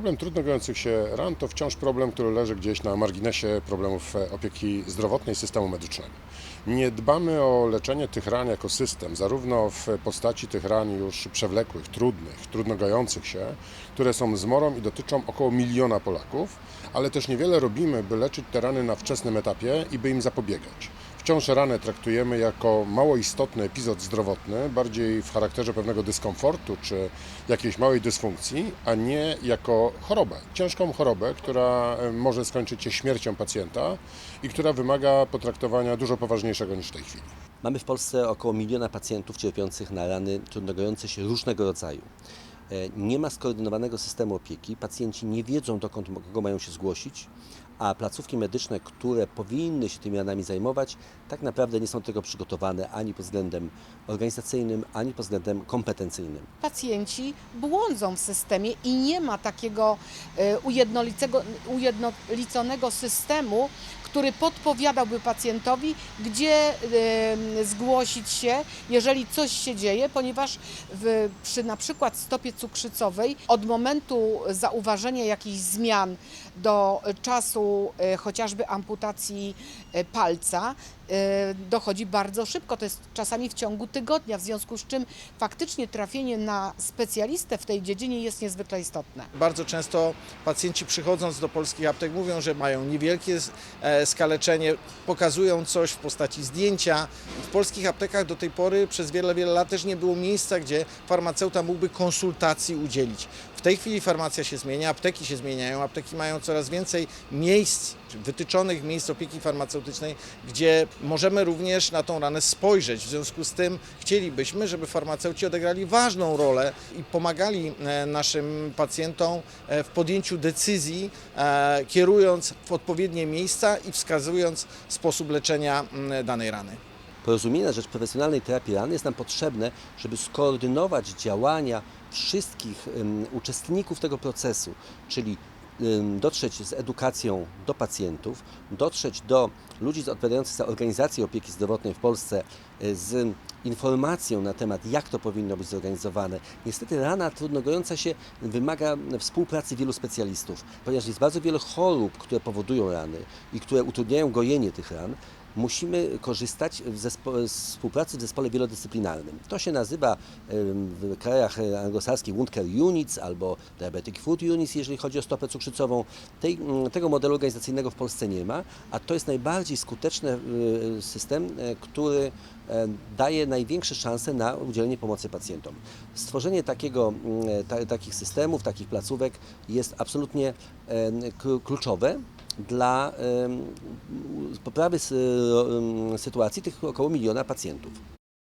Problem trudno gojących się ran to wciąż problem, który leży gdzieś na marginesie problemów e, opieki zdrowotnej systemu medycznego. Nie dbamy o leczenie tych ran jako system, zarówno w postaci tych ran już przewlekłych, trudnych, trudno gojących się, które są zmorą i dotyczą około miliona Polaków, ale też niewiele robimy, by leczyć te rany na wczesnym etapie i by im zapobiegać. Wciąż ranę traktujemy jako mało istotny epizod zdrowotny, bardziej w charakterze pewnego dyskomfortu czy jakiejś małej dysfunkcji, a nie jako chorobę. Ciężką chorobę, która e, może skończyć się śmiercią pacjenta i która wymaga potraktowania dużo poważniejszego niż w tej chwili. Mamy w Polsce około miliona pacjentów cierpiących na rany trudnogojące się różnego rodzaju. E, Nie ma skoordynowanego systemu opieki, pacjenci nie wiedzą dokąd kogo mają się zgłosić, a placówki medyczne, które powinny się tymi ranami zajmować, tak naprawdę nie są do tego przygotowane ani pod względem organizacyjnym, ani pod względem kompetencyjnym. pacjenci błądzą w systemie i nie ma takiego e, ujednoliconego systemu, który podpowiadałby pacjentowi, gdzie zgłosić się, jeżeli coś się dzieje, ponieważ w, przy na przykład stopie cukrzycowej od momentu zauważenia jakichś zmian do czasu e, chociażby amputacji e, palca dochodzi bardzo szybko, to jest czasami w ciągu tygodnia, w związku z czym faktycznie trafienie na specjalistę w tej dziedzinie jest niezwykle istotne. Bardzo często pacjenci przychodząc do polskich aptek mówią, że mają niewielkie e, skaleczenie, pokazują coś w postaci zdjęcia. W polskich aptekach do tej pory przez wiele, wiele lat też nie było miejsca, gdzie farmaceuta mógłby konsultacji udzielić. W tej chwili farmacja się zmienia, apteki się zmieniają, apteki mają coraz więcej miejsc, wytyczonych miejsc opieki farmaceutycznej, gdzie możemy również na tą ranę spojrzeć. W związku z tym chcielibyśmy, żeby farmaceuci odegrali ważną rolę i pomagali e, naszym pacjentom e, w podjęciu decyzji, e, kierując w odpowiednie miejsca i wskazując sposób leczenia danej rany. Porozumienie na rzecz profesjonalnej terapii ran jest nam potrzebne, żeby skoordynować działania wszystkich em, uczestników tego procesu, czyli dotrzeć z edukacją do pacjentów, dotrzeć do ludzi odpowiadających za organizację opieki zdrowotnej w Polsce e, z informacją na temat, jak to powinno być zorganizowane. Niestety rana trudno gojąca się wymaga współpracy wielu specjalistów, ponieważ jest bardzo wiele chorób, które powodują rany i które utrudniają gojenie tych ran. Musimy korzystać z współpracy w zespole wielodyscyplinarnym. To się nazywa w krajach anglosaskich Wound Care Units albo Diabetic Food Units, jeżeli chodzi o stopę cukrzycową. Tej, mm, tego modelu organizacyjnego w Polsce nie ma, a to jest najbardziej skuteczny e, system, e, który e, daje największe szanse na udzielenie pomocy pacjentom. Stworzenie takiego, mm, ta, takich systemów, takich placówek jest absolutnie klu- kluczowe dla poprawy em, sytuacji tych około miliona pacjentów.